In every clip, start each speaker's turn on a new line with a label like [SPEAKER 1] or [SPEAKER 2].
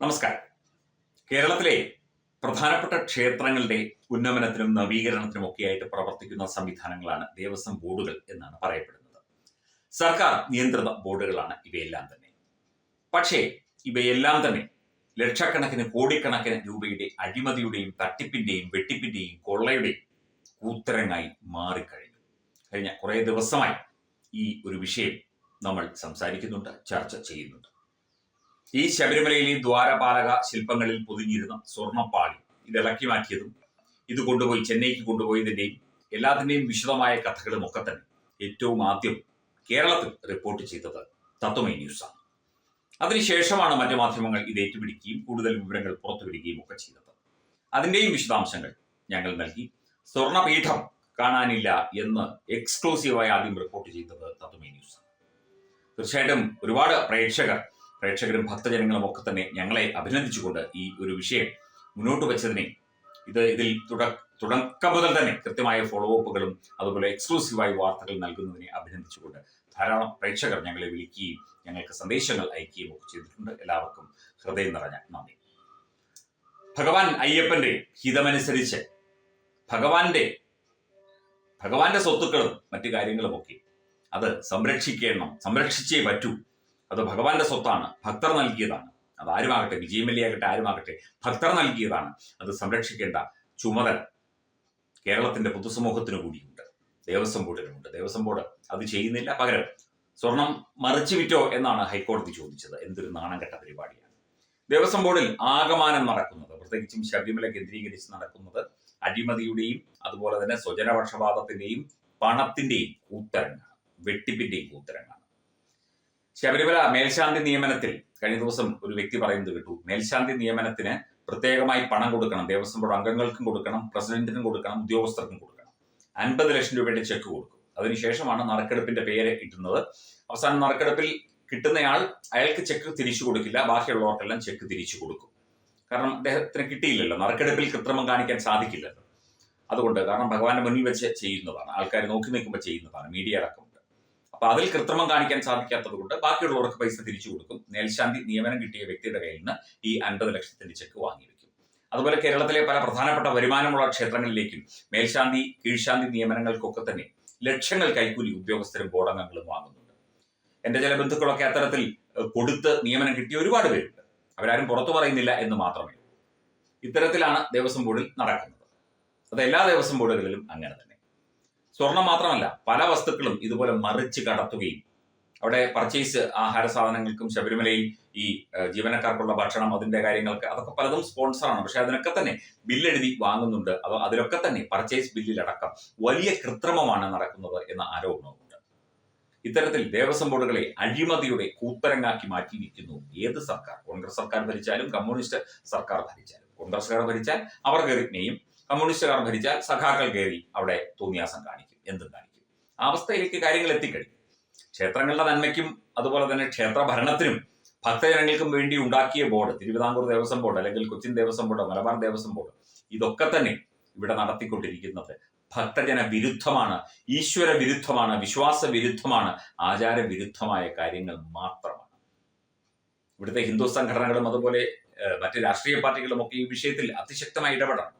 [SPEAKER 1] നമസ്കാരം. കേരളത്തിലെ പ്രധാനപ്പെട്ട ക്ഷേത്രങ്ങളുടെ ഉന്നമനത്തിനും നവീകരണത്തിനും ഒക്കെയായിട്ട് പ്രവർത്തിക്കുന്ന സംവിധാനങ്ങളാണ് ദേവസ്വം ബോർഡുകൾ എന്നാണ് പറയപ്പെടുന്നത്. സർക്കാർ നിയന്ത്രിത ബോർഡുകളാണ് ഇവയെല്ലാം തന്നെ. പക്ഷേ ഇവയെല്ലാം തന്നെ ലക്ഷക്കണക്കിന് കോടിക്കണക്കിന് രൂപയുടെ അഴിമതിയുടെയും തട്ടിപ്പിന്റെയും വെട്ടിപ്പിന്റെയും കൊള്ളയുടെയും കൂത്തരങ്ങായി മാറിക്കഴിഞ്ഞു. കഴിഞ്ഞ കുറേ ദിവസമായി ഈ ഒരു വിഷയം നമ്മൾ സംസാരിക്കുന്നുണ്ട് ചർച്ച ചെയ്യുന്നുണ്ട്. ഈ ശബരിമലയിൽ ഈ ദ്വാരപാലക ശില്പങ്ങളിൽ പൊതിഞ്ഞിരുന്ന സ്വർണപ്പാളി ഇത് ഇളക്കി മാറ്റിയതും ഇത് കൊണ്ടുപോയി ചെന്നൈക്ക് കൊണ്ടുപോയതിന്റെയും എല്ലാത്തിന്റെയും വിശദമായ കഥകളും ഒക്കെ തന്നെ ഏറ്റവും ആദ്യം കേരളത്തിൽ റിപ്പോർട്ട് ചെയ്തത് തത്വമൈ ന്യൂസാണ് അതിനുശേഷമാണ് മറ്റു മാധ്യമങ്ങൾ ഇത് ഏറ്റുപിടിക്കുകയും കൂടുതൽ വിവരങ്ങൾ പുറത്തുവിടുകയും ഒക്കെ ചെയ്തത്. അതിന്റെയും വിശദാംശങ്ങൾ ഞങ്ങൾ നൽകി. സ്വർണപീഠം കാണാനില്ല എന്ന് എക്സ്ക്ലൂസീവായി ആദ്യം റിപ്പോർട്ട് ചെയ്തത് തത്വമൈ ന്യൂസാണ് തീർച്ചയായിട്ടും ഒരുപാട് പ്രേക്ഷകർ പ്രേക്ഷകരും ഭക്തജനങ്ങളും ഒക്കെ തന്നെ ഞങ്ങളെ അഭിനന്ദിച്ചുകൊണ്ട് ഈ ഒരു വിഷയം മുന്നോട്ട് വെച്ചതിനെ ഇത് ഇതിൽ തുട തുടക്കം മുതൽ തന്നെ കൃത്യമായ ഫോളോ അപ്പുകളും അതുപോലെ എക്സ്ക്ലൂസീവായി വാർത്തകൾ നൽകുന്നതിനെ അഭിനന്ദിച്ചുകൊണ്ട് ധാരാളം പ്രേക്ഷകർ ഞങ്ങളെ വിളിക്കുകയും ഞങ്ങൾക്ക് സന്ദേശങ്ങൾ അയക്കുകയും ഒക്കെ ചെയ്തിട്ടുണ്ട്. എല്ലാവർക്കും ഹൃദയം നിറഞ്ഞ നന്ദി. ഭഗവാൻ അയ്യപ്പന്റെ ഹിതമനുസരിച്ച് ഭഗവാന്റെ ഭഗവാന്റെ സ്വത്തുക്കളും മറ്റു കാര്യങ്ങളുമൊക്കെ അത് സംരക്ഷിക്കണം സംരക്ഷിച്ചേ പറ്റൂ. അത് ഭഗവാന്റെ സ്വത്താണ്. ഭക്തർ നൽകിയതാണ്. അത് ആരുമാകട്ടെ? വിജയമല്ലിയാകട്ടെ ആരുമാകട്ടെ? ഭക്തർ നൽകിയതാണ്. അത് സംരക്ഷിക്കേണ്ട ചുമതല കേരളത്തിന്റെ പൊതുസമൂഹത്തിന് കൂടിയുണ്ട്. ദേവസ്വം ബോർഡിനുമുണ്ട്. ദേവസ്വം ബോർഡ് അത് ചെയ്യുന്നില്ല. പകരം സ്വർണം മറിച്ചു വിറ്റോ എന്നാണ് ഹൈക്കോടതി ചോദിച്ചത്. എന്തൊരു നാണംകെട്ട പരിപാടിയാണ്. ദേവസ്വം ബോർഡിൽ ആകമാനം നടക്കുന്നത് പ്രത്യേകിച്ചും ശബരിമല കേന്ദ്രീകരിച്ച് നടക്കുന്നത് അഴിമതിയുടെയും അതുപോലെ തന്നെ സ്വജനപക്ഷപാതത്തിന്റെയും പണത്തിന്റെയും കൂത്തരങ്ങാണ്. വെട്ടിപ്പിന്റെയും കൂത്തരങ്ങാണ്. ശബരിമല മേൽശാന്തി നിയമനത്തിൽ കഴിഞ്ഞ ദിവസം ഒരു വ്യക്തി പറയുന്നത് കേട്ടു. മേൽശാന്തി നിയമനത്തിന് പ്രത്യേകമായി പണം കൊടുക്കണം. ദേവസ്വം ബോർഡ് അംഗങ്ങൾക്കും കൊടുക്കണം പ്രസിഡന്റിനും കൊടുക്കണം ഉദ്യോഗസ്ഥർക്കും കൊടുക്കണം. അൻപത് ലക്ഷം രൂപയുടെ ചെക്ക് കൊടുക്കും. അതിനുശേഷമാണ് നറുക്കെടുപ്പിന്റെ പേര് കിട്ടുന്നത് അവസാനം നറുക്കെടുപ്പിൽ കിട്ടുന്നയാൾ അയാൾക്ക് ചെക്ക് തിരിച്ചു കൊടുക്കില്ല. ബാക്കിയുള്ളവർക്കെല്ലാം ചെക്ക് തിരിച്ചു കൊടുക്കും. കാരണം അദ്ദേഹത്തിന് കിട്ടിയില്ലല്ലോ. നറുക്കെടുപ്പിൽ കൃത്രിമം കാണിക്കാൻ സാധിക്കില്ലല്ലോ. അതുകൊണ്ട് കാരണം ഭഗവാന്റെ മുന്നിൽ വെച്ച് ചെയ്യുന്നതാണ്. ആൾക്കാർ നോക്കി നിൽക്കുമ്പോൾ ചെയ്യുന്നതാണ്. മീഡിയ അടക്കമുണ്ട് അപ്പൊ അതിൽ കൃത്രിമം കാണിക്കാൻ സാധിക്കാത്തത് കൊണ്ട് ബാക്കിയുള്ളവർക്ക് പൈസ തിരിച്ചു കൊടുക്കും. മേൽശാന്തി നിയമനം കിട്ടിയ വ്യക്തിയുടെ കയ്യിൽ നിന്ന് ഈ അൻപത് ലക്ഷത്തിന്റെ ചെക്ക് വാങ്ങി വെക്കും. അതുപോലെ കേരളത്തിലെ പല പ്രധാനപ്പെട്ട വരുമാനമുള്ള ക്ഷേത്രങ്ങളിലേക്കും മേൽശാന്തി കീഴ്ശാന്തി നിയമനങ്ങൾക്കൊക്കെ തന്നെ ലക്ഷങ്ങൾ കൈക്കൂലി ഉദ്യോഗസ്ഥരും ബോർഡംഗങ്ങളും വാങ്ങുന്നുണ്ട്. എന്റെ ചില ബന്ധുക്കളൊക്കെ അത്തരത്തിൽ കൊടുത്ത് നിയമനം കിട്ടിയ ഒരുപാട് പേരുണ്ട്. അവരാരും പുറത്തു പറയുന്നില്ല എന്ന് മാത്രമേ. ഇത്തരത്തിലാണ് ദേവസ്വം ബോർഡിൽ നടക്കുന്നത്. അത് എല്ലാ ദേവസ്വം ബോർഡുകളിലും അങ്ങനെ തന്നെ. സ്വർണം മാത്രമല്ല പല വസ്തുക്കളും ഇതുപോലെ മറിച്ച് കടത്തുകയും അവിടെ പർച്ചേസ് ആഹാര സാധനങ്ങൾക്കും ശബരിമലയിൽ ഈ ജീവനക്കാർക്കുള്ള ഭക്ഷണം അതിന്റെ കാര്യങ്ങൾക്ക് അതൊക്കെ പലതും സ്പോൺസറാണ് പക്ഷെ അതിനൊക്കെ തന്നെ ബില്ലെഴുതി വാങ്ങുന്നുണ്ട്. അത് അതിലൊക്കെ തന്നെ പർച്ചേസ് ബില്ലിലടക്കം വലിയ കൃത്രിമമാണ് നടക്കുന്നത് എന്ന ആരോപണവുമുണ്ട് ഇത്തരത്തിൽ ദേവസ്വം ബോർഡുകളെ അഴിമതിയുടെ കൂത്തരങ്ങാക്കി മാറ്റിയിരിക്കുന്നു ഏത് സർക്കാർ? കോൺഗ്രസ് സർക്കാർ ഭരിച്ചാലും കമ്മ്യൂണിസ്റ്റ് സർക്കാർ ഭരിച്ചാലും. കോൺഗ്രസ് സർക്കാർ ഭരിച്ചാൽ അവർ കയറി കമ്മ്യൂണിസ്റ്റുകാർ ഭരിച്ചാൽ സഖാക്കൾ കയറി അവിടെ തോന്നിയാസം കാണിക്കും എന്തും കാണിക്കും. ആ അവസ്ഥയിലേക്ക് കാര്യങ്ങൾ എത്തിക്കഴിഞ്ഞു. ക്ഷേത്രങ്ങളുടെ നന്മയ്ക്കും അതുപോലെ തന്നെ ക്ഷേത്ര ഭരണത്തിനും ഭക്തജനങ്ങൾക്കും വേണ്ടി ഉണ്ടാക്കിയ ബോർഡ് തിരുവിതാംകൂർ ദേവസ്വം ബോർഡ് അല്ലെങ്കിൽ കൊച്ചിൻ ദേവസ്വം ബോർഡ് മലബാർ ദേവസ്വം ബോർഡ് ഇതൊക്കെ തന്നെ ഇവിടെ നടത്തിക്കൊണ്ടിരിക്കുന്നത് ഭക്തജന വിരുദ്ധമാണ് ഈശ്വര വിരുദ്ധമാണ് വിശ്വാസ വിരുദ്ധമാണ് ആചാര വിരുദ്ധമായ കാര്യങ്ങൾ മാത്രമാണ്. ഇവിടുത്തെ ഹിന്ദു സംഘടനകളും അതുപോലെ മറ്റു രാഷ്ട്രീയ പാർട്ടികളും ഒക്കെ ഈ വിഷയത്തിൽ അതിശക്തമായി ഇടപെടണം.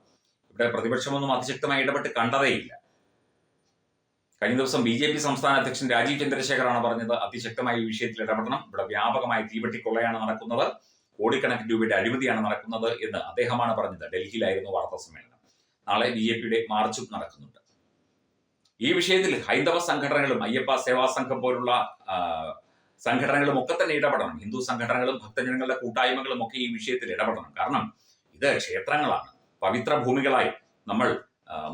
[SPEAKER 1] ഇവിടെ പ്രതിപക്ഷമൊന്നും അതിശക്തമായി ഇടപെട്ട് കണ്ടതേയില്ല. കഴിഞ്ഞ ദിവസം ബി ജെ പി സംസ്ഥാന അധ്യക്ഷൻ രാജീവ് ചന്ദ്രശേഖറാണ് പറഞ്ഞത് അതിശക്തമായി ഈ വിഷയത്തിൽ ഇടപെടണം. ഇവിടെ വ്യാപകമായി തീവെട്ടിക്കൊള്ളയാണ് നടക്കുന്നത്. കോടിക്കണക്കിന് രൂപയുടെ അഴിമതിയാണ് നടക്കുന്നത് എന്ന് അദ്ദേഹമാണ് പറഞ്ഞത്. ഡൽഹിയിലായിരുന്നു വാർത്താ സമ്മേളനം. നാളെ ബി ജെ പിയുടെ മാർച്ചും നടക്കുന്നുണ്ട്. ഈ വിഷയത്തിൽ ഹൈന്ദവ സംഘടനകളും അയ്യപ്പ സേവാ സംഘം പോലുള്ള സംഘടനകളും ഒക്കെ തന്നെ ഇടപെടണം. ഹിന്ദു സംഘടനകളും ഭക്തജനങ്ങളുടെ കൂട്ടായ്മകളും ഒക്കെ ഈ വിഷയത്തിൽ ഇടപെടണം. കാരണം ഇത് ക്ഷേത്രങ്ങളാണ്. പവിത്ര ഭൂമികളായി നമ്മൾ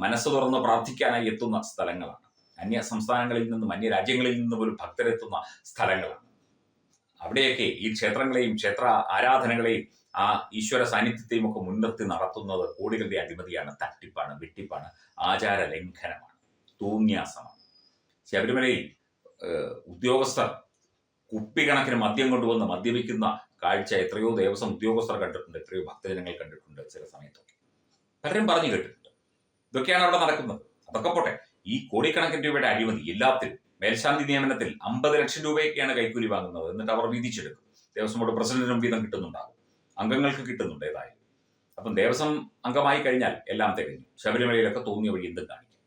[SPEAKER 1] മനസ്സ് തുറന്ന് പ്രാർത്ഥിക്കാനായി എത്തുന്ന സ്ഥലങ്ങളാണ്. അന്യ സംസ്ഥാനങ്ങളിൽ നിന്നും അന്യ രാജ്യങ്ങളിൽ നിന്നും ഒരു ഭക്തരെത്തുന്ന സ്ഥലങ്ങളാണ്. അവിടെയൊക്കെ ഈ ക്ഷേത്രങ്ങളെയും ക്ഷേത്ര ആരാധനകളെയും ആ ഈശ്വര സാന്നിധ്യത്തെയും ഒക്കെ മുൻനിർത്തി നടത്തുന്നത് കോടികളുടെ അഴിമതിയാണ് തട്ടിപ്പാണ് വെട്ടിപ്പാണ് ആചാര ലംഘനമാണ് തൂന്യാസമാണ് ശബരിമലയിൽ ഉദ്യോഗസ്ഥർ കുപ്പിക്കണക്കിന് മദ്യം കൊണ്ടുവന്ന് മദ്യപിക്കുന്ന കാഴ്ച എത്രയോ ദേവസ്വം ഉദ്യോഗസ്ഥർ കണ്ടിട്ടുണ്ട് എത്രയോ ഭക്തജനങ്ങൾ കണ്ടിട്ടുണ്ട് ചില സമയത്തൊക്കെ. പലരും പറഞ്ഞു കേട്ടിട്ടുണ്ട്. ഇതൊക്കെയാണ് അവിടെ നടക്കുന്നത്. അതൊക്കെ പോട്ടെ. ഈ കോടിക്കണക്കിന് രൂപയുടെ അഴിമതി എല്ലാത്തിലും മേൽശാന്തി നിയമനത്തിൽ അമ്പത് ലക്ഷം രൂപയൊക്കെയാണ് കൈക്കൂലി വാങ്ങുന്നത് എന്നിട്ട് അവർ വീതിച്ചെടുക്കും ദേവസ്വം ബോർഡ് പ്രസിഡന്റിനും വീതം കിട്ടുന്നുണ്ടാകും. അംഗങ്ങൾക്ക് കിട്ടുന്നുണ്ട് ഏതായാലും. അപ്പം ദേവസ്വം അംഗമായി കഴിഞ്ഞാൽ എല്ലാം തികഞ്ഞു. ശബരിമലയിലൊക്കെ തോന്നിയ വഴി എന്തും കാണിക്കാം.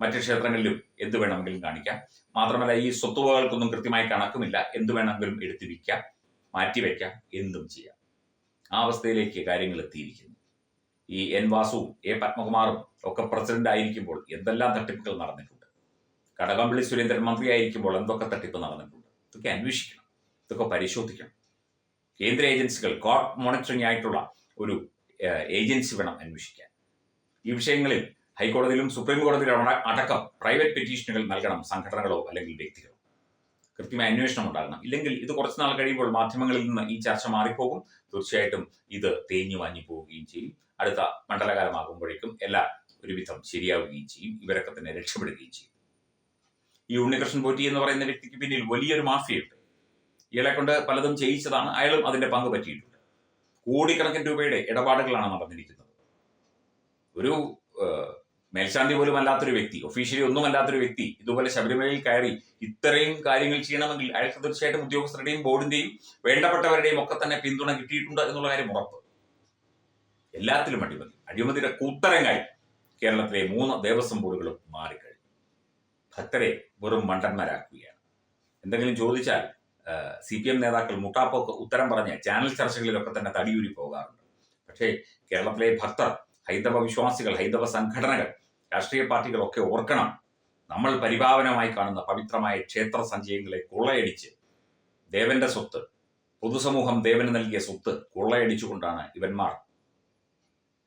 [SPEAKER 1] മറ്റു ക്ഷേത്രങ്ങളിലും എന്ത് വേണമെങ്കിലും കാണിക്കാം. മാത്രമല്ല ഈ സ്വത്തുവകകൾക്കൊന്നും കൃത്യമായി കണക്കുമില്ല. എന്ത് വേണമെങ്കിലും എടുത്തു വിൽക്കാം മാറ്റിവെക്കാം എന്തും ചെയ്യാം. ആ അവസ്ഥയിലേക്ക് കാര്യങ്ങൾ എത്തിയിരിക്കുന്നു. ഈ എൻ വാസു എ പത്മകുമാറും ഒക്കെ പ്രസിഡന്റ് ആയിരിക്കുമ്പോൾ എന്തെല്ലാം തട്ടിപ്പുകൾ നടന്നിട്ടുണ്ട്? കടകംപള്ളി സുരേന്ദ്രൻ മന്ത്രി മന്ത്രിയായിരിക്കുമ്പോൾ എന്തൊക്കെ തട്ടിപ്പ് നടന്നിട്ടുണ്ട്? ഇതൊക്കെ അന്വേഷിക്കണം. ഇതൊക്കെ പരിശോധിക്കണം. കേന്ദ്ര ഏജൻസികൾ കോർട്ട് മോണിറ്ററിംഗ് ആയിട്ടുള്ള ഒരു ഏജൻസി വേണം അന്വേഷിക്കാൻ. ഈ വിഷയങ്ങളിൽ ഹൈക്കോടതിയിലും സുപ്രീം കോടതിയിലും അടക്കം പ്രൈവറ്റ് പെറ്റീഷനുകൾ നൽകണം സംഘടനകളോ അല്ലെങ്കിൽ വ്യക്തികളോ. കൃത്യമായ അന്വേഷണം ഉണ്ടാകണം. ഇല്ലെങ്കിൽ ഇത് കുറച്ച് നാൾ കഴിയുമ്പോൾ മാധ്യമങ്ങളിൽ നിന്ന് ഈ ചർച്ച മാറിപ്പോകും. തീർച്ചയായിട്ടും ഇത് തേഞ്ഞു വാങ്ങി പോവുകയും ചെയ്യും. അടുത്ത മണ്ഡലകാലമാകുമ്പോഴേക്കും എല്ലാം ഒരുവിധം ശരിയാവുകയും ചെയ്യും. ഇവരൊക്കെ തന്നെ രക്ഷപ്പെടുകയും ചെയ്യും. ഈ ഉണ്ണികൃഷ്ണൻ പോറ്റി എന്ന് പറയുന്ന വ്യക്തിക്ക് പിന്നിൽ വലിയൊരു മാഫിയുണ്ട്. ഇയാളെ കൊണ്ട് പലതും ചെയ്യിച്ചതാണ്. അയാളും അതിന്റെ പങ്ക് പറ്റിയിട്ടുണ്ട്. കോടിക്കണക്കിന് രൂപയുടെ ഇടപാടുകളാണ് നടന്നിരിക്കുന്നത്. ഒരു മേൽശാന്തി പോലും അല്ലാത്തൊരു വ്യക്തി ഒഫീഷ്യലി ഒന്നും അല്ലാത്തൊരു വ്യക്തി ഇതുപോലെ ശബരിമലയിൽ കയറി ഇത്രയും കാര്യങ്ങൾ ചെയ്യണമെങ്കിൽ അയാൾക്ക് തീർച്ചയായിട്ടും ഉദ്യോഗസ്ഥരുടെയും ബോർഡിന്റെയും വേണ്ടപ്പെട്ടവരുടെയും ഒക്കെ തന്നെ പിന്തുണ കിട്ടിയിട്ടുണ്ട് എന്നുള്ള കാര്യം ഉറപ്പ്. എല്ലാത്തിലും അഴിമതി അഴിമതിയുടെ കൂത്തരങ്ങായി കേരളത്തിലെ മൂന്ന് ദേവസ്വം ബോർഡുകളും മാറിക്കഴിഞ്ഞു. ഭക്തരെ വെറും മണ്ടന്മാരാക്കുകയാണ്. എന്തെങ്കിലും ചോദിച്ചാൽ സി പി എം നേതാക്കൾ മുട്ടാപ്പോക്ക് ഉത്തരം പറഞ്ഞ് ചാനൽ ചർച്ചകളിലൊക്കെ തന്നെ തടിയൂരി പോകാറുണ്ട്. പക്ഷേ കേരളത്തിലെ ഭക്തർ ഹൈന്ദവ വിശ്വാസികൾ ഹൈന്ദവ സംഘടനകൾ രാഷ്ട്രീയ പാർട്ടികളൊക്കെ ഓർക്കണം. നമ്മൾ പരിഭാവനമായി കാണുന്ന പവിത്രമായ ക്ഷേത്ര സഞ്ചയങ്ങളെ കൊള്ളയടിച്ച് ദേവന്റെ സ്വത്ത് പൊതുസമൂഹം ദേവന് നൽകിയ സ്വത്ത് കൊള്ളയടിച്ചുകൊണ്ടാണ് ഇവന്മാർ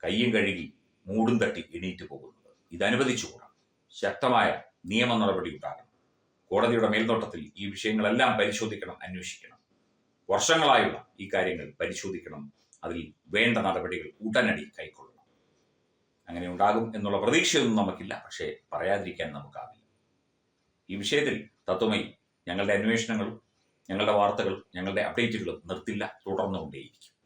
[SPEAKER 1] കയ്യും കഴുകി മൂടും തട്ടി എണീറ്റ് പോകുന്നത്. ഇതനുവദിച്ചുകൂടാ. ശക്തമായ നിയമ നടപടി ഉണ്ടാകണം. കോടതിയുടെ മേൽനോട്ടത്തിൽ ഈ വിഷയങ്ങളെല്ലാം പരിശോധിക്കണം അന്വേഷിക്കണം. വർഷങ്ങളായുള്ള ഈ കാര്യങ്ങൾ പരിശോധിക്കണം. അതിൽ വേണ്ട നടപടികൾ ഉടനടി കൈക്കൊള്ളണം. അങ്ങനെ ഉണ്ടാകും എന്നുള്ള പ്രതീക്ഷയൊന്നും നമുക്കില്ല. പക്ഷേ പറയാതിരിക്കാൻ നമുക്കാവില്ല. ഈ വിഷയത്തിൽ തത്വമായി ഞങ്ങളുടെ അന്വേഷണങ്ങളും ഞങ്ങളുടെ വാർത്തകളും ഞങ്ങളുടെ അപ്ഡേറ്റുകളും നിർത്തില്ല തുടർന്നുകൊണ്ടേയിരിക്കും.